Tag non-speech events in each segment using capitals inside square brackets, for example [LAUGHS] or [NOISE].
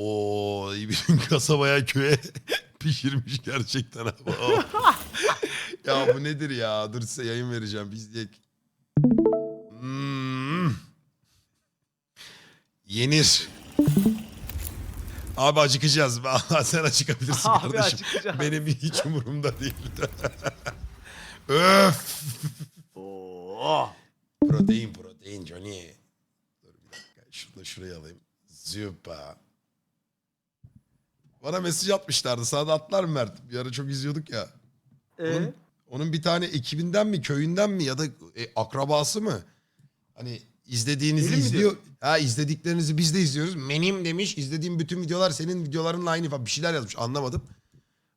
Oo, bir [LAUGHS] kasabaya köye [LAUGHS] pişirmiş gerçekten abi. [LAUGHS] Ya bu nedir ya? Dur size yayın vereceğim. Biz de... Hmm. Yenir. Abi acıkacağız. Sen acıkabilirsin Abi kardeşim. acıkacağız. Benim hiç umurumda değil. Öf. Oo. Protein protein Johnny. Dur bir dakika. Şunu da şuraya alayım. Züpa. Bana mesaj atmışlardı. Sana da atlar mı Mert? Bir ara çok izliyorduk ya. Ee? Onun, onun bir tane ekibinden mi, köyünden mi ya da e, akrabası mı? Hani izlediğinizi mi izliyor. Ha izlediklerinizi biz de izliyoruz. Menim demiş. izlediğim bütün videolar senin videolarınla aynı falan bir şeyler yazmış. Anlamadım.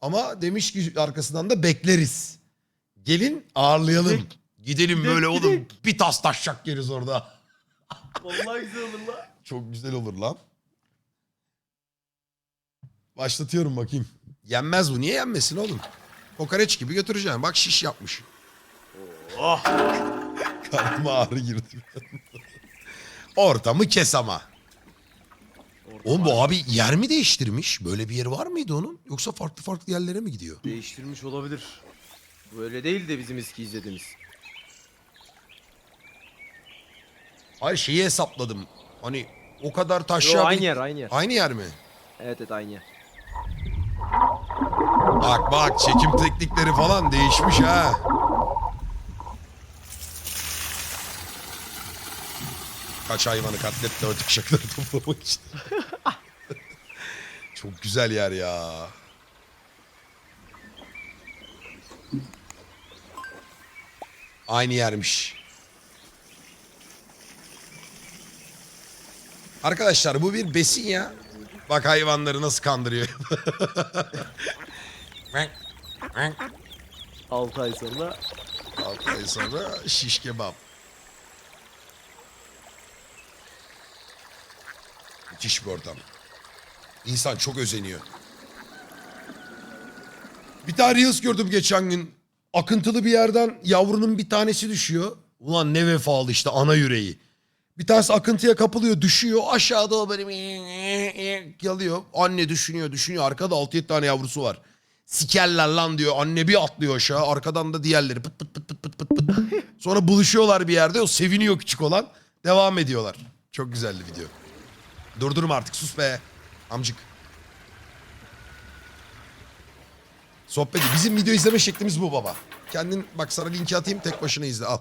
Ama demiş ki arkasından da bekleriz. Gelin ağırlayalım. Gidelim Gidek, böyle oğlum. gidek. Bir tas taşacak yeriz orada. Vallahi güzel olur lan. Çok güzel olur lan. Başlatıyorum bakayım. Yenmez bu. Niye yenmesin oğlum? Kokoreç gibi götüreceğim. Bak şiş yapmış. Oh. [LAUGHS] Karnıma ağrı girdi. Ortamı kes ama. Oğlum bu abi yer mi değiştirmiş? Böyle bir yeri var mıydı onun? Yoksa farklı farklı yerlere mi gidiyor? Değiştirmiş olabilir. Böyle değil de bizim eski izlediğimiz. Hayır şeyi hesapladım. Hani o kadar Yo, taşya... aynı yer aynı yer. Aynı yer mi? Evet evet aynı yer. Bak bak çekim teknikleri falan değişmiş ha. Kaç hayvanı katletti o tıkşakları [LAUGHS] toplamak için. [LAUGHS] Çok güzel yer ya. Aynı yermiş. Arkadaşlar bu bir besin ya. Bak hayvanları nasıl kandırıyor. [LAUGHS] 6 ay sonra 6 ay sonra şiş kebap. Müthiş bir ortam. İnsan çok özeniyor. Bir tane Reels gördüm geçen gün. Akıntılı bir yerden yavrunun bir tanesi düşüyor. Ulan ne vefalı işte ana yüreği. Bir tanesi akıntıya kapılıyor düşüyor. Aşağıda o böyle [LAUGHS] yalıyor. Anne düşünüyor düşünüyor. Arkada 6-7 tane yavrusu var. Sikerler lan diyor. Anne bir atlıyor aşağı. Arkadan da diğerleri pıt pıt pıt pıt pıt pıt. Sonra buluşuyorlar bir yerde. O seviniyor küçük olan. Devam ediyorlar. Çok güzeldi video. Durdurma artık sus be. Amcık. Sohbeti. Bizim video izleme şeklimiz bu baba. Kendin bak sana linki atayım tek başına izle al.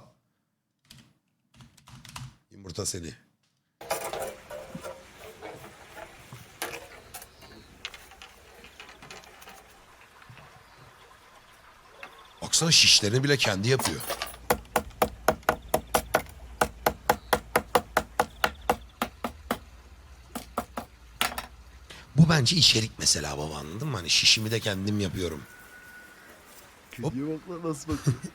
Yumurta seni. Baksana şişlerini bile kendi yapıyor. Bu bence içerik mesela baba anladın mı? Hani şişimi de kendim yapıyorum. Hop. Kediye bak lan nasıl bakıyor. [LAUGHS]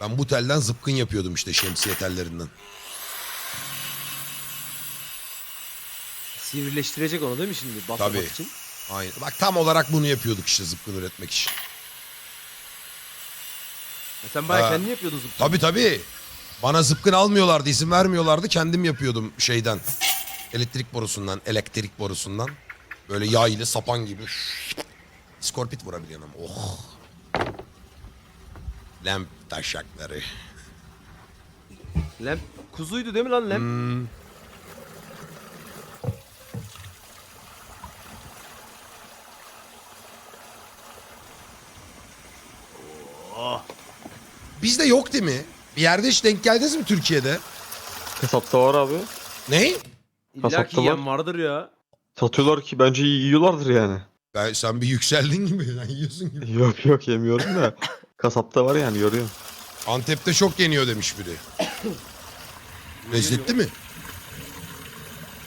Ben bu telden zıpkın yapıyordum işte şemsiye tellerinden. Sivrileştirecek onu değil mi şimdi? Basmak Tabii. için. Aynen. Bak tam olarak bunu yapıyorduk işte zıpkın üretmek için. E sen bayağı Ha. kendi yapıyordun zıpkın. Tabii tabii. Bana zıpkın almıyorlardı, izin vermiyorlardı. Kendim yapıyordum şeyden. Elektrik borusundan, elektrik borusundan. Böyle yağ ile sapan gibi. Skorpit vurabiliyorum. Oh. Lamp taşakları. Lem kuzuydu değil mi lan lem? Bizde yok değil mi? Bir yerde hiç denk geldiniz mi Türkiye'de? Kasapta var abi. Ne? İlla ki kasapta var. yiyen vardır ya. Satıyorlar ki bence yiyorlardır yani. Ben, sen bir yükseldin gibi. Sen yiyorsun gibi. [LAUGHS] Yok yok yemiyorum da. Kasapta var yani görüyorum. Antep'te çok yeniyor demiş biri. Lezzetli mi?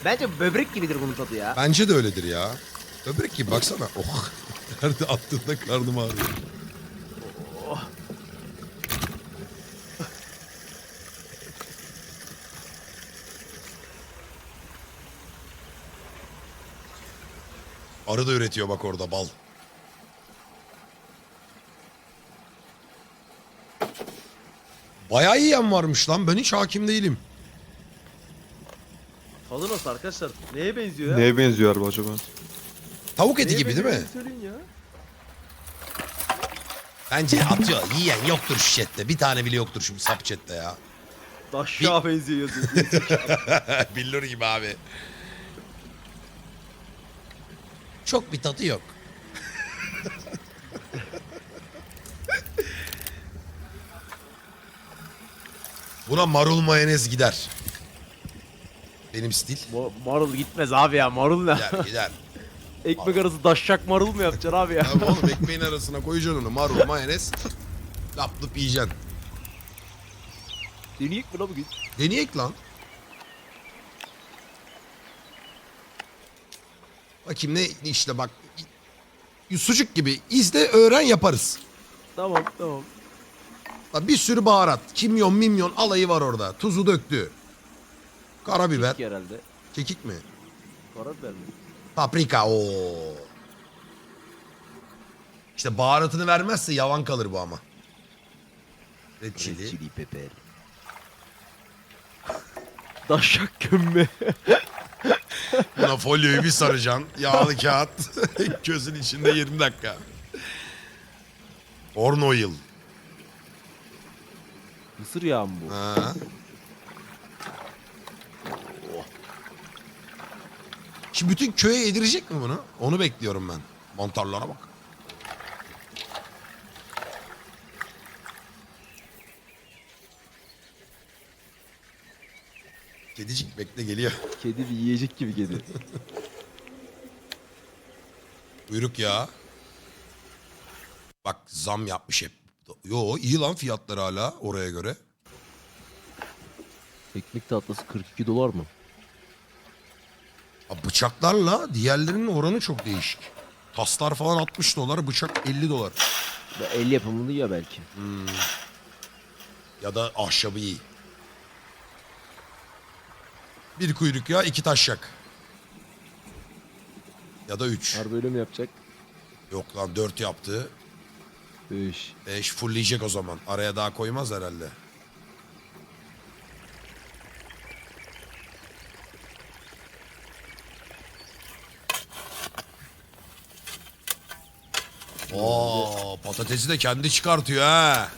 Bence böbrek gibidir bunun tadı ya. Bence de öyledir ya. Böbrek gibi baksana. Oh. [LAUGHS] Nerede attığında karnım ağrıyor. Arı da üretiyor bak orada bal. Bayağı yiyen varmış lan. Ben hiç hakim değilim. Nasıl arkadaşlar? Neye benziyor ya? Neye benziyor harbi acaba? Tavuk eti Neye gibi değil mi? benziyor Söyleyin ya. Bence atıyor. Yiyen yoktur şu chatte. Bir tane bile yoktur şu sap chatte ya. Daşşağa benziyor yazıyor. [LAUGHS] Billur gibi abi. Çok bir tadı yok. Buna marul mayonez gider. Benim stil. Ma- marul gitmez abi ya marul ne? Gider gider. [LAUGHS] Ekmek arası daşşak marul mu yapacaksın abi ya? Abi oğlum ekmeğin arasına koyacaksın onu. Marul mayonez. Laplıp yiyeceksin. Deneyek mi lan bugün? Deneyek lan. Bakayım ne işte bak. Sucuk gibi izle öğren yaparız. Tamam tamam. Bak Bir sürü baharat. Kimyon mimyon alayı var orada. Tuzu döktü. Karabiber. Ki herhalde. Kekik mi? Karabiber mi? Paprika. o. İşte baharatını vermezse yavan kalır bu ama. Red chili. Chili pepper. Daşşak gömme. [LAUGHS] [LAUGHS] Buna folyoyu bir saracaksın. Yağlı kağıt. [LAUGHS] Gözün içinde 20 dakika. Corn oil. Mısır yağı mı bu? Ha. Şimdi bütün köye yedirecek mi bunu? Onu bekliyorum ben. Mantarlara bak. Kedicik bekle geliyor. Kedi bir yiyecek gibi kedi. Buyruk ya. Bak zam yapmış hep. Yo iyi lan fiyatları hala oraya göre. Ekmek tatlısı 42 dolar mı? Ha, bıçaklarla diğerlerinin oranı çok değişik. Taslar falan 60 dolar, bıçak 50 dolar. Ya el yapımını ya belki. Ya da ahşabı iyi. Bir kuyruk ya, iki taşak. Ya da üç. Harbi öyle mi yapacak? Yok lan dört yaptı. Üş. Beş fullleyecek o zaman. Araya daha koymaz herhalde. Oo, patatesi de kendi çıkartıyor ha.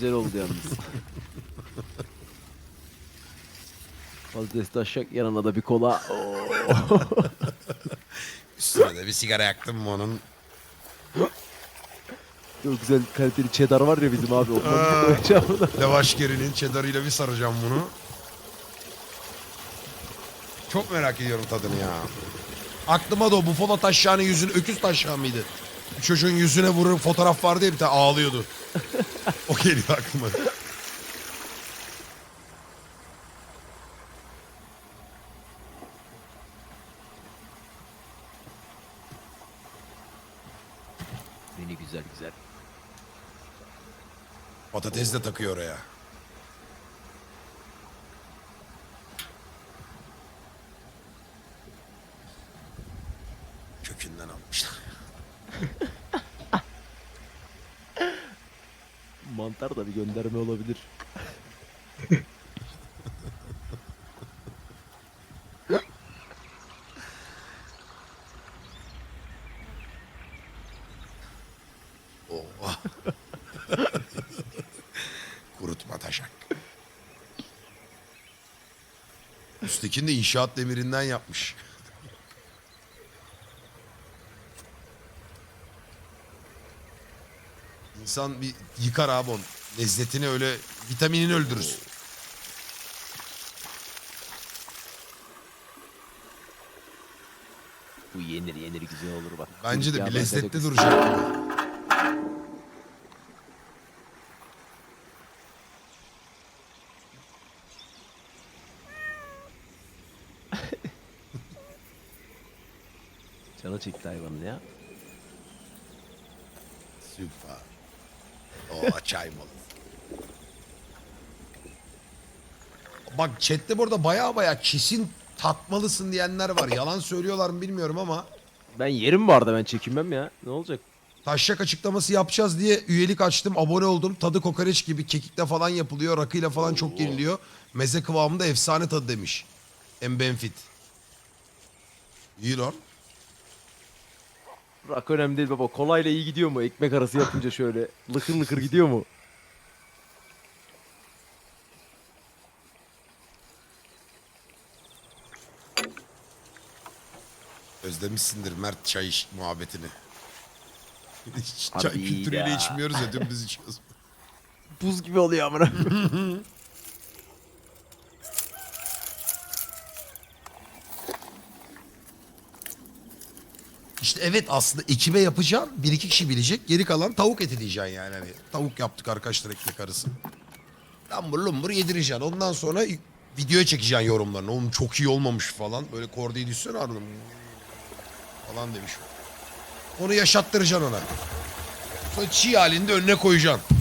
Güzel oldu yalnız. Patates taşşak yanına da bir kola. Oo. Üstüne de bir sigara yaktım mı onun? Çok güzel kaliteli cheddar var ya bizim abi. Ondan koyacağım buna. Lavaş gerinin cheddarıyla bir saracağım bunu. Çok merak ediyorum tadını ya. Aklıma da o Buffalo taşağının yüzünü öküz taşağı mıydı? Çocuğun yüzüne vurur fotoğraf vardı ya bir tane ağlıyordu. O geliyor aklıma. Beni güzel güzel. Patates de takıyor oraya. Bir gönderme olabilir. Oh. [LAUGHS] Kurutma taşak. Üsttekini de inşaat demirinden yapmış. İnsan bir yıkar abi onu. Lezzetini öyle vitaminini öldürür. Bu yenir yenir güzel olur bak. Bence de Ya bir ben lezzetli duracak gibi. Canı çekti hayvanın ya. Süper. O çay malı. Bak chatte burada baya baya kesin tatmalısın diyenler var. Yalan söylüyorlar mı bilmiyorum ama. Ben yerim bu arada ben çekinmem ya. Ne olacak? Taşak açıklaması yapacağız diye üyelik açtım. Abone oldum. Tadı kokoreç gibi kekikle falan yapılıyor. Rakıyla falan çok yeniliyor. Meze kıvamında efsane tadı demiş. M Benfit. İyi lan. Rak önemli değil baba. Kolayla iyi gidiyor mu? Ekmek arası yapınca şöyle lıkır lıkır gidiyor mu? Özlemişsindir Mert çay iş muhabbetini. Hiç çay Abi kültürüyle ya. içmiyoruz ya dümdüz içiyoruz. Buz gibi oluyor amına. [LAUGHS] İşte evet aslında ekibe yapacaksın. Bir iki kişi bilecek. Geri kalan tavuk eti diyeceksin yani. Hani tavuk yaptık arkadaşlar ekmek arası. Lambur lumbur yedireceksin. Ondan sonra videoya çekeceksin yorumlarını. Oğlum çok iyi olmamış falan. Böyle kordiyi düşsene ardından. Falan demiş. Onu yaşattıracaksın ona. Sonra çiğ halinde önüne koyacaksın.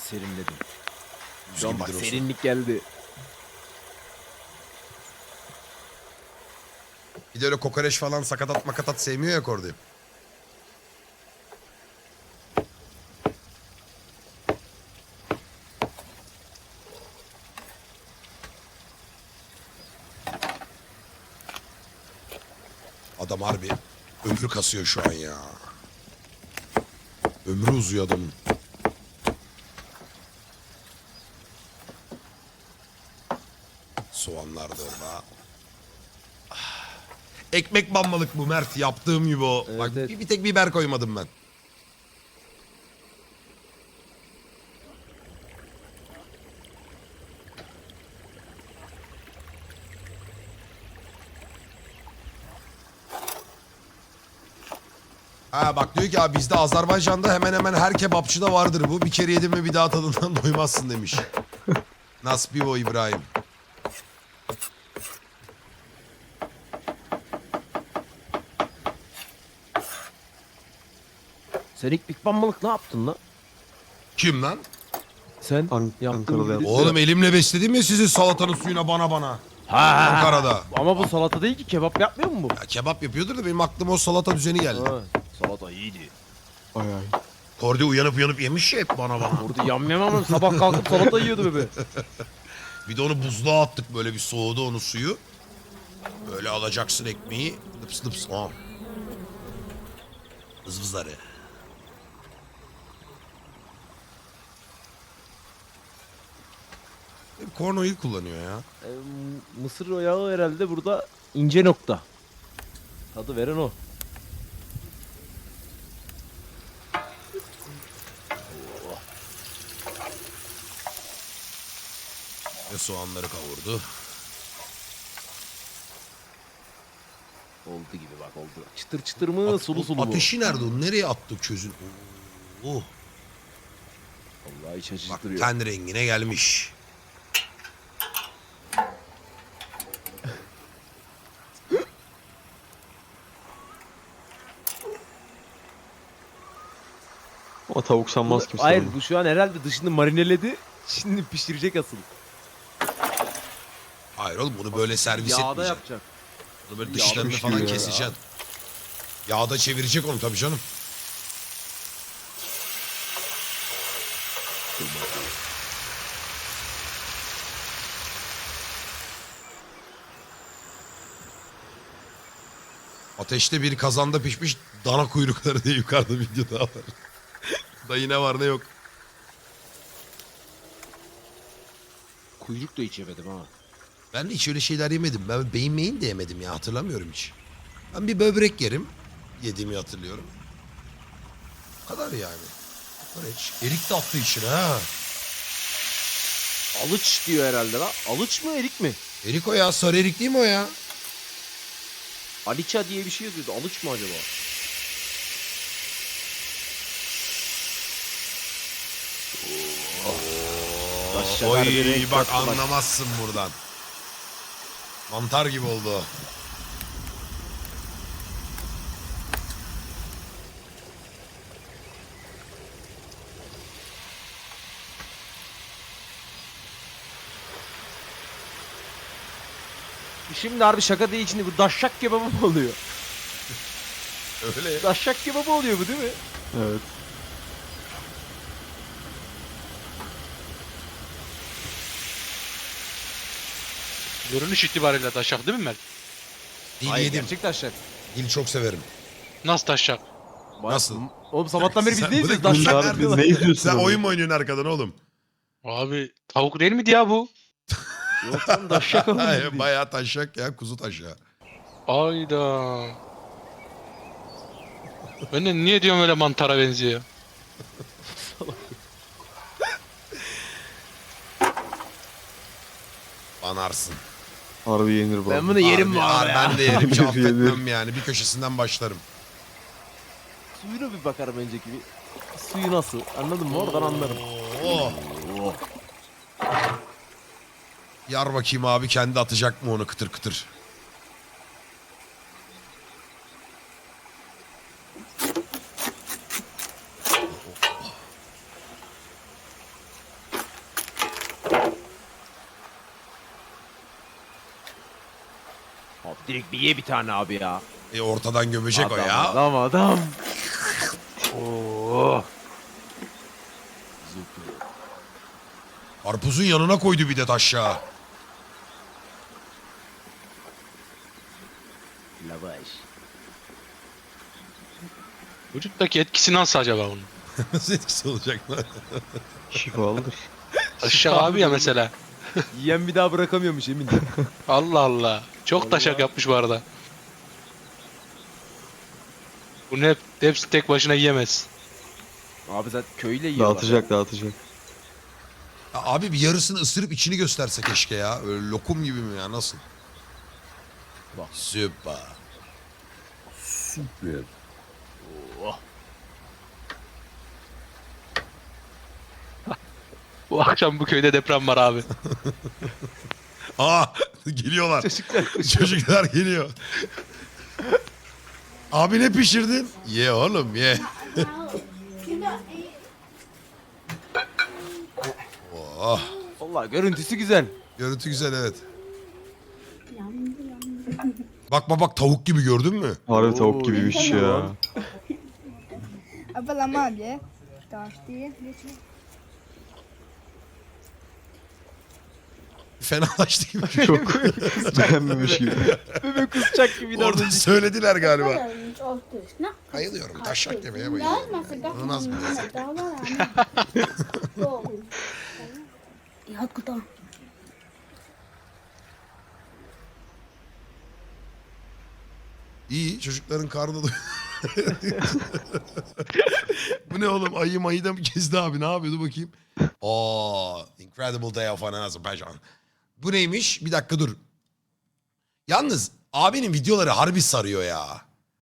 Serinledim. An bak serinlik geldi. Bir de öyle kokoreç falan sakatat makatat sevmiyor ya kordi. Adam harbi ömrü kasıyor şu an ya. Ömrü uzuyor adamın. Soğanlar da orada. Ekmek banmalık bu Mert yaptığım gibi o. Evet, Bak evet. Bir, bir tek biber koymadım ben. Ha bak diyor ki abi bizde Azerbaycan'da hemen hemen her kebapçıda vardır bu. Bir kere yedin mi bir daha tadından [LAUGHS] doymazsın demiş. [LAUGHS] Nasbi o İbrahim. Sen ilk Big Bang ne yaptın lan? Kim lan? Sen An- Ankaralı. Oğlum elimle besledim ya sizi salatanın suyuna bana bana. Ha. Ankara'da. Ama bu salata değil ki kebap yapmıyor mu bu? Ya kebap yapıyordur da benim aklıma o salata düzeni geldi. Ha, salata iyiydi. Ay ay. Kordi uyanıp uyanıp yemiş ya hep bana bana. Orada yam yamam sabah kalkıp salata yiyordu bebe. [LAUGHS] Bir de onu buzluğa attık böyle bir soğudu onu suyu. Böyle alacaksın ekmeği. Lıps lıps. Aa. Vızvızları. Hep corn oil kullanıyor ya. Ee, mısır yağı herhalde burada ince nokta. Tadı veren o. Ve soğanları kavurdu. Oldu gibi bak oldu. Çıtır çıtır mı sulu sulu mu? Ateşi nerede o? Nereye attık çözün? Oh. Vallahi iç Bak ten rengine gelmiş. Tavuk sanmaz kimse. Hayır bu şu an herhalde dışını marineledi. Şimdi pişirecek asıl. Hayır oğlum bunu böyle servis Yağda etmeyeceksin. yapacak. Bunu böyle Yağda dışlarını pişiriyor falan ya. keseceksin. Yağda çevirecek onu tabii canım. Ateşte bir kazanda pişmiş dana kuyrukları diye yukarıda video daha var. Dayı ne var ne yok. Kuyruk da hiç yemedim ha. Ben de hiç öyle şeyler yemedim. Ben beyin meyin de yemedim ya hatırlamıyorum hiç. Ben bir böbrek yerim. Yediğimi hatırlıyorum. Bu kadar yani. Kokoreç. Erik de attı içine ha. Alıç diyor herhalde lan. Alıç mı erik mi? Erik o ya. Sarı erik değil mi o ya? Aliça diye bir şey yazıyordu. Alıç mı acaba? Oy bak dört anlamazsın buradan. Mantar gibi oldu. Şimdi harbi şaka değil içinde bu daşşak kebabı mı oluyor? Öyle. Daşşak kebabı oluyor bu değil mi? Evet. Görünüş itibariyle taşak değil mi Mert? Dil Hayır yedim. gerçek daşşak. Dil çok severim. Nasıl taşak? Nasıl? Oğlum sabahtan beri biz Sen- ne bu izliyoruz? da- Daşşak Bunlar Bunlar diyorlar. ne izliyorsun? Sen oyun mu oynuyorsun arkadan oğlum? Abi tavuk değil miydi ya bu? Yok lan daşşak oğlum. [LAUGHS] Hayır. Bayağı taşak ya kuzu taşağı. Ayda. Ben de niye diyorum öyle mantara benziyor? Banarsın. Harbi yenir bu. Ben bunu yerim bu arada ya. Ben de yerim [LAUGHS] hiç affetmem yani. Bir köşesinden başlarım. Suyuna bir bakarım önceki bir. Suyu nasıl? Anladın mı? Oradan anlarım. Oo. Yar bakayım abi kendi atacak mı onu kıtır kıtır. Bir ye bir tane abi ya. E ortadan gömecek o adam, ya. Adam adam. Oo. Karpuzun yanına koydu bir de taşağı. Lavaş. Vücuttaki etkisi nasıl acaba bunun? Nasıl etkisi olacak lan? [LAUGHS] Şifalıdır. Taşak abi ya mesela. Yiyen bir daha bırakamıyormuş emin. [LAUGHS] Allah Allah. Çok taşak Vallahi. yapmış bu arada. Bunu hep, hepsi tek başına yiyemez. abi zaten köyle yiyorlar. Dağıtacak dağıtacak. Ya abi bir yarısını ısırıp içini gösterse keşke ya. Öyle lokum gibi mi ya nasıl? Bak. Süper. Süper. Oh. Bu akşam bu köyde deprem var abi. Aa [LAUGHS] [LAUGHS] geliyorlar. Çocuklar [LAUGHS] Çocuklar geliyor. Abi ne pişirdin? Ye oğlum ye. Oh, Valla görüntüsü güzel. görüntü güzel evet. Bak bak bak tavuk gibi gördün mü? Harbi tavuk gibiymiş iyi ya. lan. Apa lama Fenalaştı gibi. [LAUGHS] Çok [LAUGHS] beğenmemiş gibi. Bebek kusacak gibi Orada söylediler galiba. Bayılıyorum taşak yemeye Dah bayılıyorum. dah. İnanılmaz bir lezzet. [LAUGHS] İyi çocukların karnı doyuyor. Bu ne oğlum ayı mayı da mı gezdi abi ne yapıyordu bakayım. Oo, incredible day of Azerbaijan. Bu neymiş? Bir dakika dur. Yalnız abinin videoları harbi sarıyor ya.